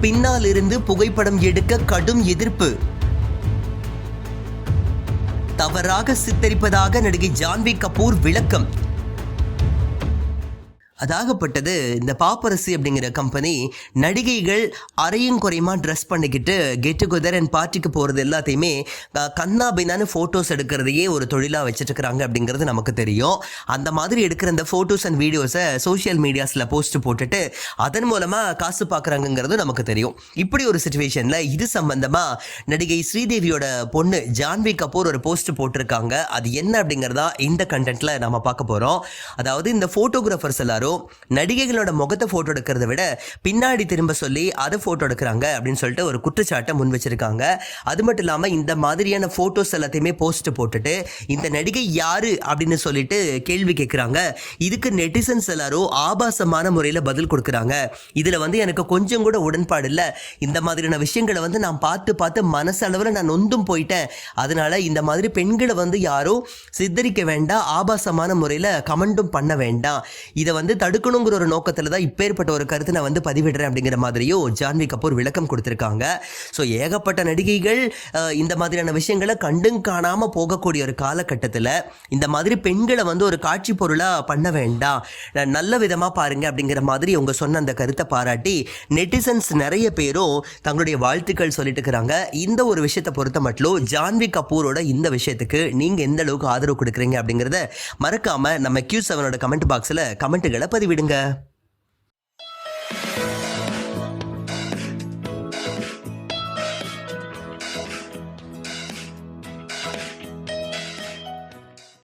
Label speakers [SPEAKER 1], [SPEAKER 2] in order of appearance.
[SPEAKER 1] பின்னால் இருந்து புகைப்படம் எடுக்க கடும் எதிர்ப்பு. தவறாக சித்தரிப்பதாக நடிகை ஜான்வி கபூர் விளக்கம். அதாகப்பட்டது. இந்த பாப்பரசி அப்படிங்கிற கம்பெனி நடிகைகள் அரையும் குறையுமா ட்ரெஸ் பண்ணிக்கிட்டு கெட் டுகெதர் அண்ட் பார்ட்டிக்கு போகிறது எல்லாத்தையுமே அஹ், கண்ணா பின்னான்னு ஃபோட்டோஸ் எடுக்கிறதையே ஒரு தொழிலாக வச்சுட்டுருக்குறாங்க அப்படிங்கிறது நமக்கு தெரியும். அந்த மாதிரி எடுக்கிற இந்த ஃபோட்டோஸ் அண்ட் வீடியோஸை சோஷியல் மீடியாஸில் போஸ்ட் போட்டுட்டு அதன் மூலமாக காசு பார்க்குறாங்கங்கிறது நமக்கு தெரியும். இப்படி ஒரு சுச்சுவேஷனில் இது சம்பந்தமாக நடிகை ஸ்ரீதேவியோட பொண்ணு ஜான்வி கபூர் ஒரு போஸ்ட் போட்டிருக்காங்க. அது என்ன அப்படிங்கிறதா இந்த கண்டென்ட்டில் நம்ம பார்க்க போகிறோம் அதாவது இந்த ஃபோட்டோகிராஃபர்ஸ் எல்லாரும் நடிகைகளோட முகத்தை ஃபோட்டோ எடுக்கிறத விட பின்னாடி திரும்ப சொல்லி அதை ஃபோட்டோ எடுக்கிறாங்க அப்படின்னு சொல்லிட்டு ஒரு குற்றச்சாட்டை முன் வச்சிருக்காங்க. அது மட்டும் இல்லாமல் இந்த மாதிரியான ஃபோட்டோஸ் எல்லாத்தையுமே போஸ்ட் போட்டுட்டு இந்த நடிகை யாரு அப்படின்னு சொல்லிட்டு கேள்வி கேட்குறாங்க இதுக்கு நெட்டிசன்ஸ் எல்லாரும் ஆபாசமான முறையில் பதில் கொடுக்குறாங்க. இதில் வந்து எனக்கு கொஞ்சம் கூட உடன்பாடு இல்லை. இந்த மாதிரியான விஷயங்களை வந்து நான் பார்த்து பார்த்து மனசளவில் நான் நொந்தும் போயிட்டேன். அதனால இந்த மாதிரி பெண்களை வந்து யாரும் சித்தரிக்க வேண்டாம் ஆபாசமான முறையில் கமெண்டும் பண்ண வேண்டாம். இதை வந்து தடுக்கணுங்கிற ஒரு நோக்கத்தில் தான் இப்பேற்பட்ட ஒரு கருத்தை நான் வந்து பதிவிடுறேன் அப்படிங்கிற மாதிரியும் ஜான்வி கபூர் விளக்கம் கொடுத்துருக்காங்க. ஸோ ஏகப்பட்ட நடிகைகள் இந்த மாதிரியான விஷயங்களை கண்டும் காணாமல் போகக்கூடிய ஒரு காலகட்டத்தில் இந்த மாதிரி பெண்களை வந்து ஒரு காட்சி பொருளாக பண்ண வேண்டாம். நல்ல விதமாக பாருங்க அப்படிங்கிற மாதிரி அவங்க சொன்ன அந்த கருத்தை பாராட்டி நெட்டிசன்ஸ் நிறைய பேரும் தங்களுடைய வாழ்த்துக்கள் சொல்லிட்டு இருக்கிறாங்க. இந்த ஒரு விஷயத்தை பொறுத்த மட்டும் ஜான்வி கபூரோட இந்த விஷயத்துக்கு நீங்கள் எந்த அளவுக்கு ஆதரவு கொடுக்குறீங்க அப்படிங்கிறத மறக்காமல் நம்ம கியூ செவனோட கமெண்ட் பாக்ஸில் கமெண்ட்டுகளை பதிவுகளை விடுங்க